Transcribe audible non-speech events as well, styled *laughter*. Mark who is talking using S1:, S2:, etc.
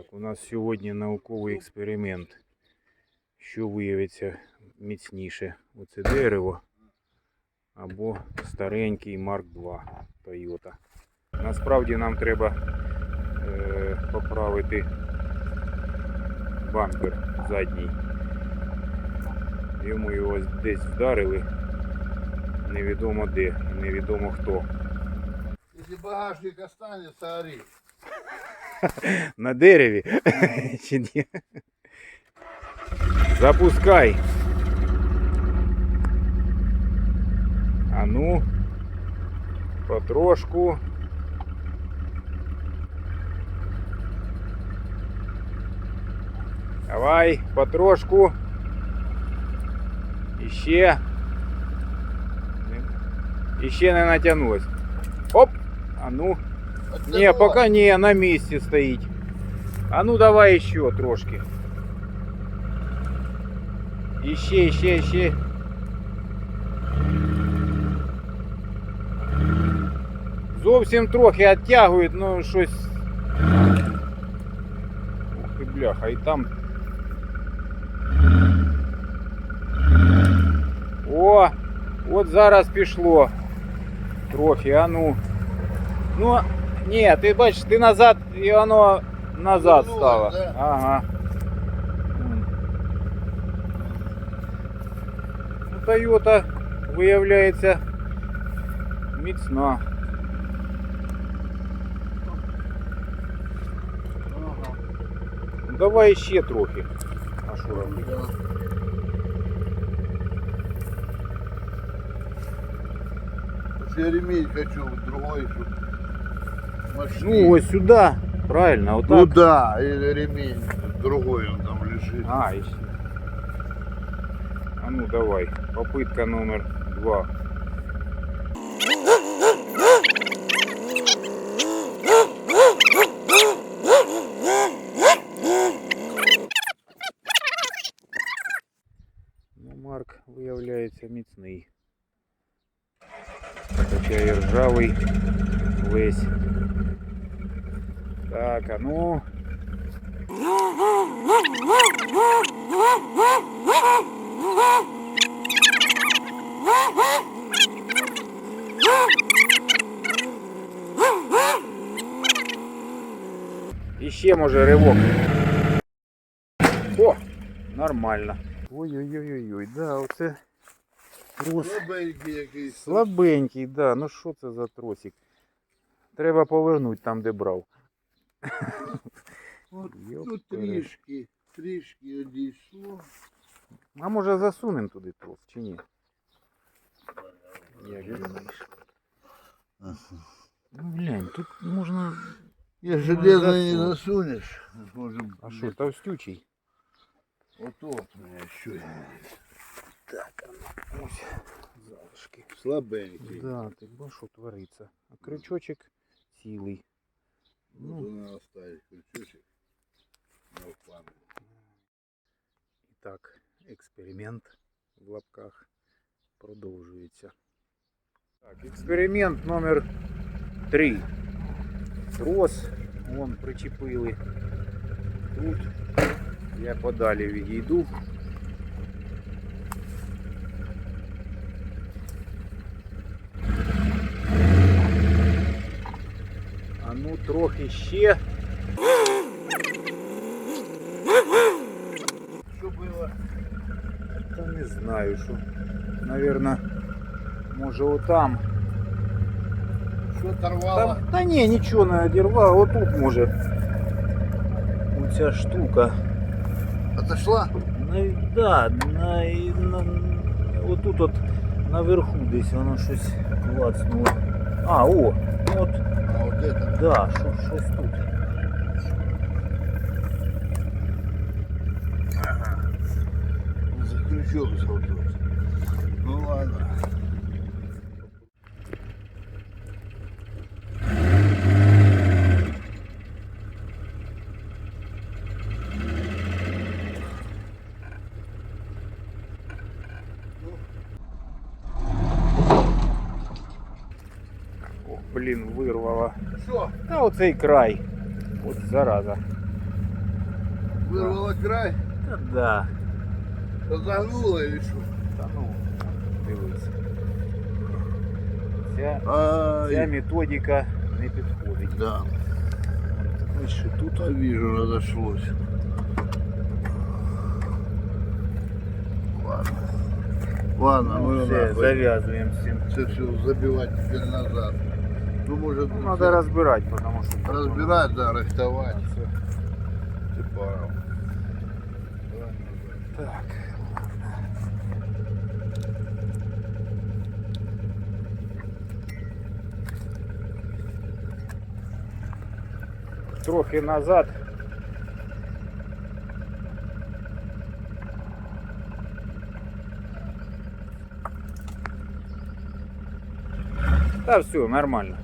S1: Так, у нас сьогодні науковий експеримент. Що виявиться міцніше? Оце дерево або старенький Марк 2 Toyota. Насправді нам треба е, поправити бампер задній. Йому його десь вдарили. Невідомо де невідомо хто.
S2: Если багажник останется, ори. *laughs*
S1: На дереві? *laughs* Чи ні? Запускай. А ну, потрошку. Давай, потрошку. Іще. Не- Іще не натягнулось. Оп! А ну. Не, пока не, на місці стоїть. А ну давай ще трошки. Іще, іще, іще. Зовсім трохи відтягують, ну щось. Ух ти бляха, і там. О! От зараз пішло. Трохи, а ну. Ну, ні, ти бачиш, ти назад і воно назад
S2: Вернулось,
S1: стало.
S2: да?
S1: Ага. М. Ну, Toyota виявляється міцна.
S2: Ага.
S1: Ну, Давай ще трохи. А що робити?
S2: Да. Вот Я ремень хочу другой, чтобы мощнее.
S1: Ну, ось сюди. Правильно, отак.
S2: Ну да, или ремень другой он там лежит.
S1: А, еще. А ну давай, попытка номер два. Ну, Марк виявляється міцний. Хоча і ржавий весь. Так, а ну. Іще може ривок. О, нормально. Ой-ой-ой-ой, да, оце трос
S2: Слабенький якийсь.
S1: слабенький, да. Ну що це за тросик? Треба повернути там, де брав.
S2: От *laughs*
S1: Йоп,
S2: тут
S1: переш.
S2: трішки, трішки одійшло.
S1: А може засунемо туди трос, чи ні? Як думаєш? Ну глянь, тут можна.
S2: Я железо не
S1: засунь.
S2: засунешь. Можем...
S1: А що, товстючий?
S2: Вот вот у меня еще есть.
S1: Так, ось залишки.
S2: Слабенький.
S1: Да, ти бачиш, що твориться. А крючочок цілий.
S2: Ну,
S1: Ну.
S2: надо оставить крючочек. на память.
S1: І так, експеримент в лапках продовжується. Так, експеримент номер 3. Трос, вон причепили. Тут я подалі відійду. А ну трохи ще.
S2: Что было?
S1: Та не знаю, що. Наверно, може отам.
S2: Что оторвало?
S1: Та, та ні, нічого не одірвав, отут може. Оця штука.
S2: Отошла?
S1: На, да, на, і на, отут от наверху десь воно щось клацнуло. А, о, от,
S2: А вот это?
S1: да, що, щось тут.
S2: За крючок. Ну ладно.
S1: блін, вирвало.
S2: Что?
S1: Та оцей край. От зараза.
S2: Вырвало край,
S1: Та да.
S2: разогнуло или что?
S1: Та ну, дивись. Ця, ця
S2: Ай,
S1: методика не підходить.
S2: да.
S1: Ось що тут.
S2: Тут вижу, разошлось. Ладно. Ладно, ну,
S1: все,
S2: нахуй.
S1: зав'язуємо з цим.
S2: Це все забивать теперь назад. Ну, может,
S1: Ну, надо розбирати, тому що...
S2: разбирать, да, рихтовать.
S1: Це-
S2: Типа.
S1: Так. Трохи назад. Та все, нормально.